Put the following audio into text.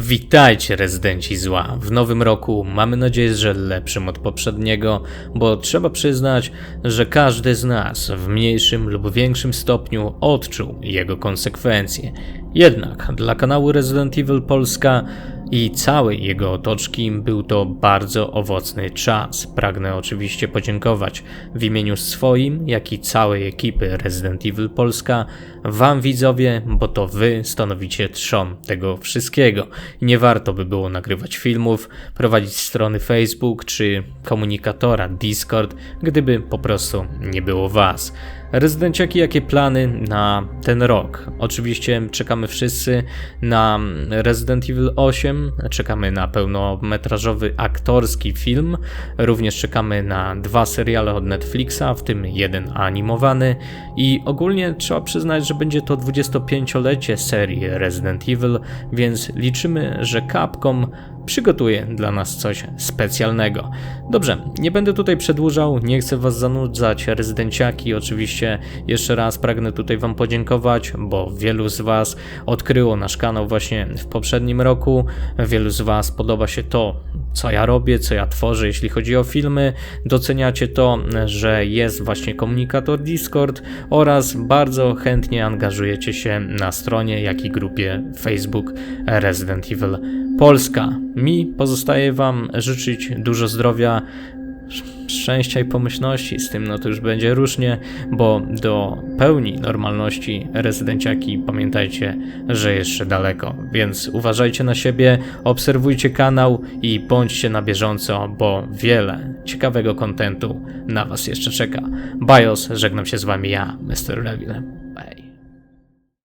Witajcie rezydenci zła. W nowym roku mamy nadzieję, że lepszym od poprzedniego, bo trzeba przyznać, że każdy z nas w mniejszym lub większym stopniu odczuł jego konsekwencje. Jednak dla kanału Resident Evil Polska i całej jego otoczki był to bardzo owocny czas. Pragnę oczywiście podziękować w imieniu swoim, jak i całej ekipy Resident Evil Polska Wam widzowie, bo to Wy stanowicie trzon tego wszystkiego. Nie warto by było nagrywać filmów, prowadzić strony Facebook czy komunikatora Discord, gdyby po prostu nie było Was. Rezydenciaki, jakie plany na ten rok? Oczywiście czekamy wszyscy na Resident Evil 8, czekamy na pełnometrażowy aktorski film, również czekamy na dwa seriale od Netflixa, w tym jeden animowany i ogólnie trzeba przyznać, że będzie to 25-lecie serii Resident Evil, więc liczymy, że Capcom przygotuje dla nas coś specjalnego. Dobrze, nie będę tutaj przedłużał, nie chcę Was zanudzać, rezydenciaki. Oczywiście jeszcze raz pragnę tutaj Wam podziękować, bo wielu z Was odkryło nasz kanał właśnie w poprzednim roku. Wielu z Was podoba się to, co ja robię, co ja tworzę, jeśli chodzi o filmy. Doceniacie to, że jest właśnie komunikator Discord oraz bardzo chętnie angażujecie się na stronie, jak i grupie Facebook Resident Evil Polska. Mi pozostaje Wam życzyć dużo zdrowia, szczęścia i pomyślności. Z tym no to już będzie różnie, bo do pełni normalności rezydenciaki pamiętajcie, że jeszcze daleko. Więc uważajcie na siebie, obserwujcie kanał i bądźcie na bieżąco, bo wiele ciekawego kontentu na Was jeszcze czeka. Bios, żegnam się z Wami ja, Mr. Revil. Bye.